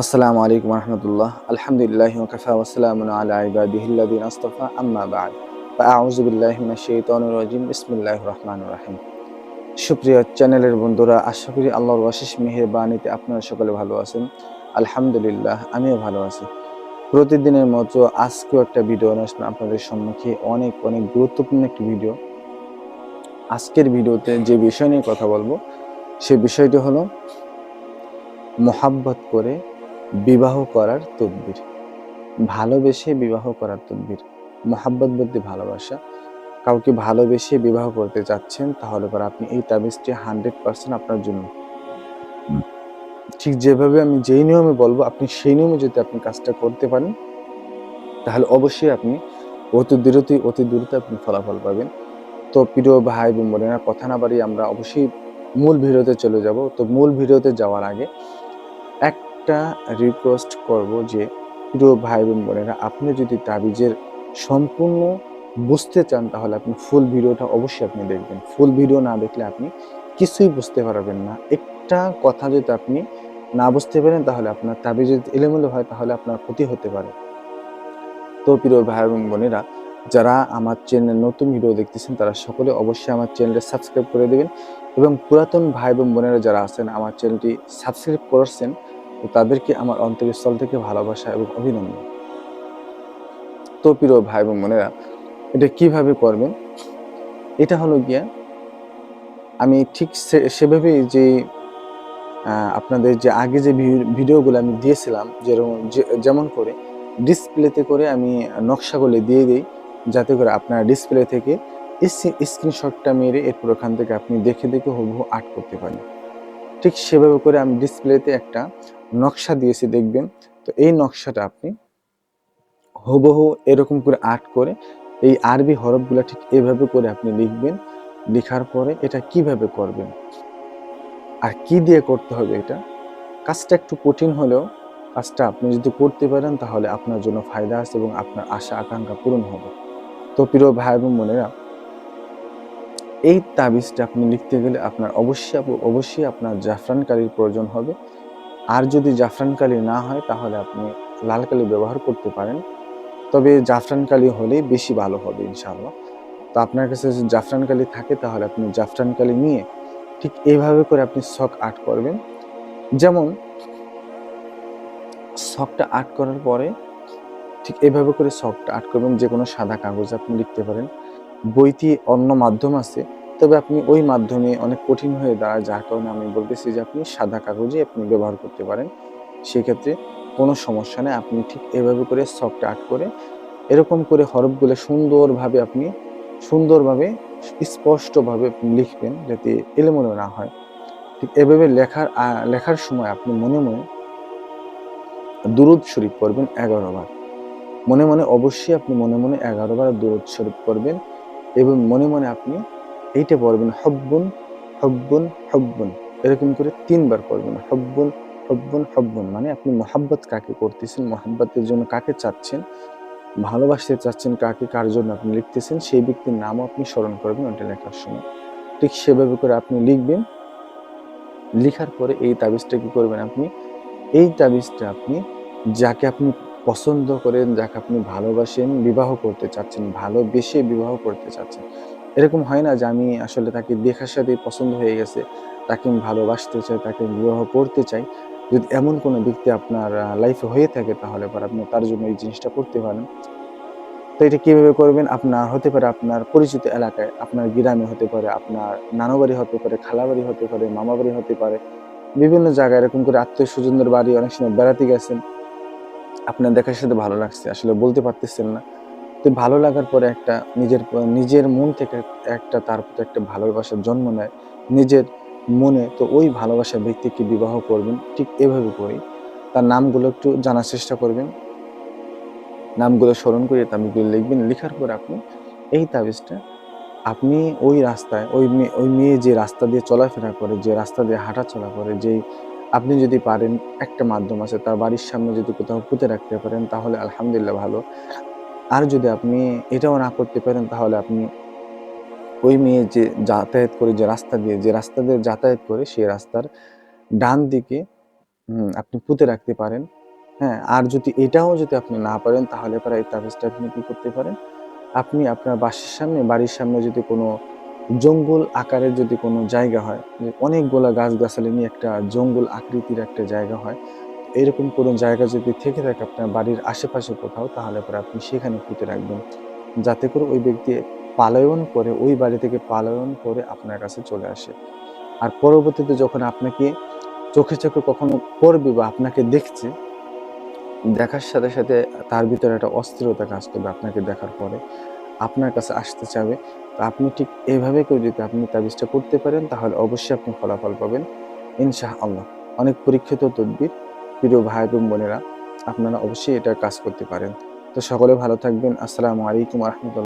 আসসালামু আলাইকুম রহমতুল্লাহ। আলহামদুলিল্লাহ ওকাফা ওয়াসালাম আলা ইবাদিহিল্লাদিন আস্তফা, আম্মা বাদ। আউযু বিল্লাহি মিনাশ শাইতানির রাজিম। বিসমিল্লাহির রহমানির রহিম। সুপ্রিয় চ্যানেলের বন্ধুরা, আশা করি আল্লাহর অশেষ মেহেরবানিতে আপনারা সকলে ভালো আছেন। আলহামদুলিল্লাহ, আমিও ভালো আছি। প্রতিদিনের মতো আজকেও একটা ভিডিও আসলাম আপনাদের সম্মুখে। অনেক অনেক গুরুত্বপূর্ণ একটি ভিডিও। আজকের ভিডিওতে যে বিষয় নিয়ে কথা বলব, সে বিষয়টি হলো, মোহাব্বত করে বিবাহ করার তদবির। ভালোবেসে বিবাহ করার তদবির। মোহাব্বত বলতে ভালোবাসা। কাউকে ভালোবেসে বিবাহ করতে চাচ্ছেন, তাহলে পর আপনি এই তাবিজটি হান্ড্রেড পার্সেন্ট আপনার জন্য। ঠিক যেভাবে আমি যেই নিয়মে বলব, আপনি সেই নিয়মে যদি আপনি কাজটা করতে পারেন, তাহলে অবশ্যই আপনি অতি দ্রুতই, অতি দ্রুত আপনি ফলাফল পাবেন। তো প্রিয় ভাই বোন বোনেরা, কথা না বাড়িয়ে আমরা অবশ্যই মূল ভিডিওতে চলে যাব। তো মূল ভিডিওতে যাওয়ার আগে একটা রিকোয়েস্ট করব যে, প্রিয় ভাই বোন বোনেরা, আপনি যদি তাবিজের সম্পূর্ণ বুঝতে চান, তাহলে আপনি ফুল ভিডিওটা অবশ্যই আপনি দেখবেন। ফুল ভিডিও না দেখলে আপনি কিছুই বুঝতে পারবেন না। একটা কথা যদি আপনি না বুঝতে পারেন, তাহলে আপনার তাবিজ যদি এলোমেলো হয়, তাহলে আপনার ক্ষতি হতে পারে। তো প্রিয় ভাই বোন বোনেরা, যারা আমার চ্যানেলে নতুন ভিডিও দেখতেছেন, তারা সকলে অবশ্যই আমার চ্যানেলটা সাবস্ক্রাইব করে দেবেন এবং পুরাতন ভাই বোন বোনেরা যারা আছেন, আমার চ্যানেলটি সাবস্ক্রাইব করছেন তো তাদেরকে আমার অন্তরস্থল থেকে ভালোবাসা এবং অভিনন্দন। তো প্রিয় ভাই এবং বোনেরা, এটা কীভাবে করবেন? এটা হলো গিয়া আমি ঠিক সেভাবেই যে আপনাদের যে আগে যে ভিডিওগুলো আমি দিয়েছিলাম, যেরকম যেমন করে ডিসপ্লেতে করে আমি নকশাগুলো দিয়ে দিই, যাতে করে আপনার ডিসপ্লে থেকে স্ক্রিনশটটা মেরে এরপর ওখান থেকে আপনি দেখে দেখে হুবহু আর্ট করতে পারেন। ঠিক সেভাবে করে আমি ডিসপ্লেতে একটা নকশা দিয়েছি, দেখবেন। তো এই নকশাটা আপনি হুবহু এরকম করে আর্ট করে এই আরবি হরফগুলো ঠিক এভাবে করে আপনি লিখবেন। লেখার পরে এটা কীভাবে করবেন? আর কি দিয়ে করতে হবে এটা? কাজটা একটু কঠিন হলেও কাজটা আপনি যদি করতে পারেন তাহলে আপনার জন্য ফায়দা আছে এবং আপনার আশা, আকাঙ্ক্ষা পূরণ হবে। তো প্রিয় ভাই এবং বোনেরা এই তাবিজটা আপনি লিখতে গেলে আপনার অবশ্যই অবশ্যই আপনার জাফরান কালির প্রয়োজন হবে। আর যদি জাফরান কালি না হয়, তাহলে আপনি লাল কালি ব্যবহার করতে পারেন। তবে জাফরান কালি হলেই বেশি ভালো হবে, ইনশাআল্লাহ। তো আপনার কাছে যদি জাফরান কালি থাকে, তাহলে আপনি জাফরান কালি নিয়ে ঠিক এইভাবে করে আপনি শখ আর্ট করবেন। যেমন শখটা আর্ট করার পরে ঠিক এভাবে করে শখটা আর্ট করবেন যে কোনো সাদা কাগজ আপনি লিখতে পারেন। বইটি অন্য মাধ্যম আছে, তবে আপনি ওই মাধ্যমে অনেক কঠিন হয়ে দাঁড়ায়, যার কারণে আমি বলতেছি যে আপনি সাদা কাগজই আপনি ব্যবহার করতে পারেন। সেক্ষেত্রে কোনো সমস্যা নেই, আপনি ঠিক এভাবে করে শখটা আর্ট করে, এরকম করে হরফগুলো সুন্দরভাবে আপনি সুন্দরভাবে স্পষ্টভাবে লিখবেন যাতে এলোমেলো না হয়। ঠিক এভাবে লেখার লেখার সময় আপনি মনে মনে দুরুদ শরীফ পড়বেন এগারো বার। মনে মনে অবশ্যই আপনি মনে মনে এগারো বার দুরুদ শরীফ পড়বেন। এবং মনে মনে আপনি এইটা পড়বেন, হব্বুন হব্বুন হব্বুন। এরকম করে তিনবার পড়বেন, হব্বুন হব্বুন হব্বুন। মানে আপনি মোহাব্বত কাকে করতেছেন, মোহাব্বতের জন্য কাকে চাচ্ছেন, ভালোবাসতে চাচ্ছেন, কাকে, কার জন্য আপনি লিখতেছেন, সেই ব্যক্তির নামও আপনি স্মরণ করবেন ওটা লেখার সময়। ঠিক সেভাবে করে আপনি লিখবেন। লিখার পরে এই তাবিজটা কি করবেন আপনি? এই তাবিজটা আপনি, যাকে আপনি পছন্দ করেন, যাকে আপনি ভালোবাসেন, বিবাহ করতে চাচ্ছেন, ভালোবেসে বিবাহ করতে চাচ্ছেন। এরকম হয় না যে আমি আসলে তাকে দেখার সাথে পছন্দ হয়ে গেছে, তাকে আমি ভালোবাসতে চাই, তাকে বিবাহ করতে চাই। যদি এমন কোনো ব্যক্তি আপনার লাইফে হয়ে থাকে তাহলে পর আপনি তার জন্য এই জিনিসটা করতে পারেন। তো এটা কীভাবে করবেন? আপনার হতে পারে আপনার পরিচিত এলাকায়, আপনার গ্রামে হতে পারে, আপনার নানাবাড়ি হতে পারে খালা বাড়ি হতে পারে, মামাবাড়ি হতে পারে। বিভিন্ন জায়গায় এরকম করে আত্মীয় স্বজনদের বাড়ি অনেক সময় বেড়াতে গেছেন। আপনার দেখার সাথে ভালো লাগছে, আসলে বলতে পারতেছেন না। তো ভালো লাগার পরে একটা নিজের নিজের মন থেকে একটা, তার প্রতি একটা ভালোবাসার জন্ম নেয়। নিজের মনে তো ওই ভালোবাসার ব্যক্তিকে বিবাহ করবেন, ঠিক এভাবে করেই। তার নামগুলো একটু জানার চেষ্টা করবেন। নামগুলো স্মরণ করে তাবিজগুলো লিখবেন। লেখার পর আপনি এই তাবিজটা, আপনি ওই রাস্তায়, ওই মেয়ে ওই মেয়ে যে রাস্তা দিয়ে চলাফেরা করে, যে রাস্তা দিয়ে হাঁটাচলা করে, যেই আপনি যদি পারেন একটা মাধ্যম আছে তার বাড়ির সামনে যদি কোথাও পুঁতে রাখতে পারেন তাহলে আলহামদুলিল্লাহ ভালো আর যদি আপনি এটাও না করতে পারেন তাহলে আপনি ওই মেয়ে যে যাতায়াত করে যে রাস্তা দিয়ে যে রাস্তা দিয়ে যাতায়াত করে সেই রাস্তার ডান দিকে আপনি পুঁতে রাখতে পারেন। হ্যাঁ? আর যদি এটাও যদি আপনি না পারেন তাহলে পরে এই তাবিজটা আপনি কি করতে পারেন? আপনি আপনার বাসের সামনে, বাড়ির সামনে যদি কোনো জঙ্গল আকারের যদি কোনো জায়গা হয়, যে অনেকগুলা গাছ-গাছালি নিয়ে একটা জঙ্গল আকৃতির একটা জায়গা হয়, এরকম কোনো জায়গা যদি থেকে থাকে আপনার বাড়ির আশেপাশে কোথাও তাহলে পরে আপনি সেখানে পুঁতে রাখবেন। যাতে করে ওই ব্যক্তি পালায়ন করে ওই বাড়ি থেকে পালায়ন করে আপনার কাছে চলে আসে। আর পরবর্তীতে যখন আপনাকে চোখে, চোখে কখনো পড়বে বা আপনাকে দেখছে, দেখার সাথে, সাথে তার ভিতরে একটা অস্থিরতা কাজ করবে আপনাকে দেখার পরে। আপনার কাছে আসতে চাবে। তো আপনি ঠিক এভাবে কেউ যদি আপনি তাবিজটা করতে পারেন, তাহলে অবশ্যই আপনি ফলাফল পাবেন ইনশাহ আল্লাহ অনেক পরীক্ষিত তদ্বির প্রিয় ভাই এবং বোনেরা, আপনারা অবশ্যই এটা কাজ করতে পারেন। তো সকলে ভালো থাকবেন। আসসালামু আলাইকুম ওয়া রাহমাতুল্লাহ।